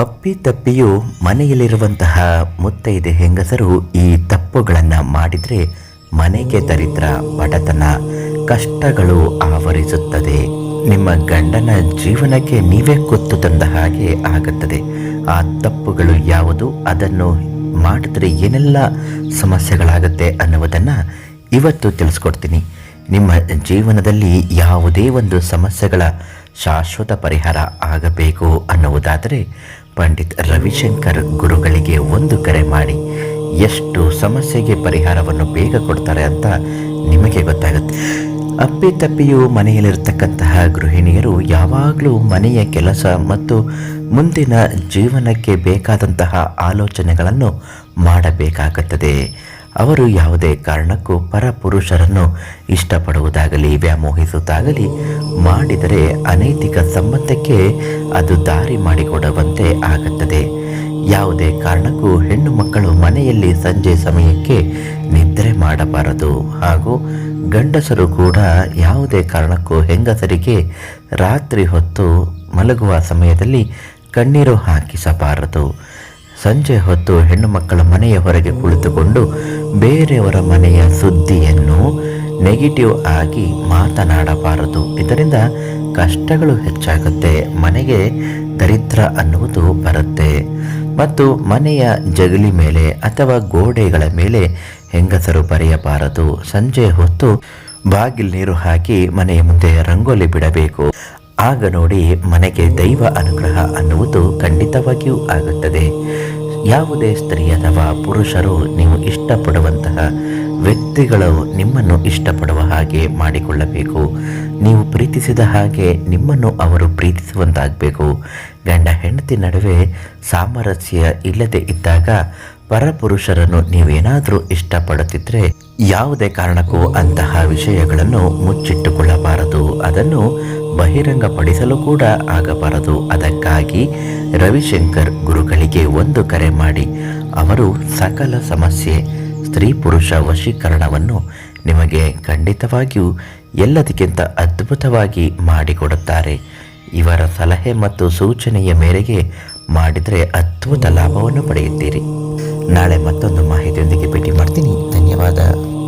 ಅಪ್ಪಿ ತಪ್ಪಿಯು ಮನೆಯಲ್ಲಿರುವಂತಹ ಮುತ್ತೈದೆ ಹೆಂಗಸರು ಈ ತಪ್ಪುಗಳನ್ನು ಮಾಡಿದರೆ ಮನೆಗೆ ದರಿದ್ರ ಬಡತನ, ಕಷ್ಟಗಳು ಆವರಿಸುತ್ತದೆ. ನಿಮ್ಮ ಗಂಡನ ಜೀವನಕ್ಕೆ ನೀವೇ ಕೊತ್ತು ತಂದ ಹಾಗೆ ಆಗುತ್ತದೆ. ಆ ತಪ್ಪುಗಳು ಯಾವುದು, ಅದನ್ನು ಮಾಡಿದ್ರೆ ಏನೆಲ್ಲ ಸಮಸ್ಯೆಗಳಾಗುತ್ತೆ ಅನ್ನುವುದನ್ನು ಇವತ್ತು ತಿಳಿಸ್ಕೊಡ್ತೀನಿ. ನಿಮ್ಮ ಜೀವನದಲ್ಲಿ ಯಾವುದೇ ಒಂದು ಸಮಸ್ಯೆಗಳ ಶಾಶ್ವತ ಪರಿಹಾರ ಆಗಬೇಕು ಅನ್ನುವುದಾದರೆ ಪಂಡಿತ್ ರವಿಶಂಕರ್ ಗುರುಗಳಿಗೆ ಒಂದು ಕರೆ ಮಾಡಿ, ಎಷ್ಟು ಸಮಸ್ಯೆಗೆ ಪರಿಹಾರವನ್ನು ಬೇಗ ಕೊಡ್ತಾರೆ ಅಂತ ನಿಮಗೆ ಗೊತ್ತಾಗುತ್ತೆ. ಅಪ್ಪಿತಪ್ಪಿಯು ಮನೆಯಲ್ಲಿರ್ತಕ್ಕಂತಹ ಗೃಹಿಣಿಯರು ಯಾವಾಗಲೂ ಮನೆಯ ಕೆಲಸ ಮತ್ತು ಮುಂದಿನ ಜೀವನಕ್ಕೆ ಬೇಕಾದಂತಹ ಆಲೋಚನೆಗಳನ್ನು ಮಾಡಬೇಕಾಗುತ್ತದೆ. ಅವರು ಯಾವುದೇ ಕಾರಣಕ್ಕೂ ಪರಪುರುಷರನ್ನು ಇಷ್ಟಪಡುವುದಾಗಲಿ, ವ್ಯಾಮೋಹಿಸುವುದಾಗಲಿ ಮಾಡಿದರೆ ಅನೈತಿಕ ಸಂಬಂಧಕ್ಕೆ ಅದು ದಾರಿ ಮಾಡಿಕೊಡುವಂತೆ ಆಗುತ್ತದೆ. ಯಾವುದೇ ಕಾರಣಕ್ಕೂ ಹೆಣ್ಣು ಮಕ್ಕಳು ಮನೆಯಲ್ಲಿ ಸಂಜೆ ಸಮಯಕ್ಕೆ ನಿದ್ರೆ ಮಾಡಬಾರದು. ಹಾಗೂ ಗಂಡಸರು ಕೂಡ ಯಾವುದೇ ಕಾರಣಕ್ಕೂ ಹೆಂಗಸರಿಗೆ ರಾತ್ರಿ ಹೊತ್ತು ಮಲಗುವ ಸಮಯದಲ್ಲಿ ಕಣ್ಣೀರು ಹಾಕಿಸಬಾರದು. ಸಂಜೆ ಹೊತ್ತು ಹೆಣ್ಣು ಮಕ್ಕಳ ಮನೆಯ ಹೊರಗೆ ಕುಳಿತುಕೊಂಡು ಬೇರೆಯವರ ಮನೆಯ ಸುದ್ದಿಯನ್ನು ನೆಗೆಟಿವ್ ಆಗಿ ಮಾತನಾಡಬಾರದು. ಇದರಿಂದ ಕಷ್ಟಗಳು ಹೆಚ್ಚಾಗುತ್ತೆ. ಮನೆಗೆ ದರಿದ್ರ ಅನ್ನುವುದು ಬರುತ್ತೆ. ಮತ್ತು ಮನೆಯ ಜಗಲಿ ಮೇಲೆ ಅಥವಾ ಗೋಡೆಗಳ ಮೇಲೆ ಹೆಂಗಸರು ಬರೆಯಬಾರದು. ಸಂಜೆ ಹೊತ್ತು ಬಾಗಿಲ್ ನೀರು ಹಾಕಿ ಮನೆಯ ಮುಂದೆ ರಂಗೋಲಿ ಬಿಡಬೇಕು. ಆಗ ನೋಡಿ ಮನೆಗೆ ದೈವ ಅನುಗ್ರಹ ಅನ್ನುವುದು ಖಂಡಿತವಾಗಿಯೂ ಆಗುತ್ತದೆ. ಯಾವುದೇ ಸ್ತ್ರೀ ಅಥವಾ ಪುರುಷರು ನೀವು ಇಷ್ಟಪಡುವಂತಹ ವ್ಯಕ್ತಿಗಳು ನಿಮ್ಮನ್ನು ಇಷ್ಟಪಡುವ ಹಾಗೆ ಮಾಡಿಕೊಳ್ಳಬೇಕು. ನೀವು ಪ್ರೀತಿಸಿದ ಹಾಗೆ ನಿಮ್ಮನ್ನು ಅವರು ಪ್ರೀತಿಸುವಂತಾಗಬೇಕು. ಗಂಡ ಹೆಂಡತಿ ನಡುವೆ ಸಾಮರಸ್ಯ ಇಲ್ಲದೆ ಇದ್ದಾಗ ಪರಪುರುಷರನ್ನು ನೀವೇನಾದರೂ ಇಷ್ಟಪಡುತ್ತಿದ್ದರೆ ಯಾವುದೇ ಕಾರಣಕ್ಕೂ ಅಂತಹ ವಿಷಯಗಳನ್ನು ಮುಚ್ಚಿಟ್ಟುಕೊಳ್ಳಬಾರದು. ಅದನ್ನು ಬಹಿರಂಗಪಡಿಸಲು ಕೂಡ ಆಗಬಾರದು. ಅದಕ್ಕಾಗಿ ರವಿಶಂಕರ್ ಗುರುಗಳಿಗೆ ಒಂದು ಕರೆ ಮಾಡಿ, ಅವರು ಸಕಲ ಸಮಸ್ಯೆ, ಸ್ತ್ರೀ ಪುರುಷ ವಶೀಕರಣವನ್ನು ನಿಮಗೆ ಖಂಡಿತವಾಗಿಯೂ ಎಲ್ಲದಕ್ಕಿಂತ ಅದ್ಭುತವಾಗಿ ಮಾಡಿಕೊಡುತ್ತಾರೆ. ಇವರ ಸಲಹೆ ಮತ್ತು ಸೂಚನೆಯ ಮೇರೆಗೆ ಮಾಡಿದರೆ ಅದ್ಭುತ ಲಾಭವನ್ನು ಪಡೆಯುತ್ತೀರಿ. ನಾಳೆ ಮತ್ತೊಂದು ಮಾಹಿತಿಯೊಂದಿಗೆ ಭೇಟಿ ಮಾಡ್ತೀನಿ. that.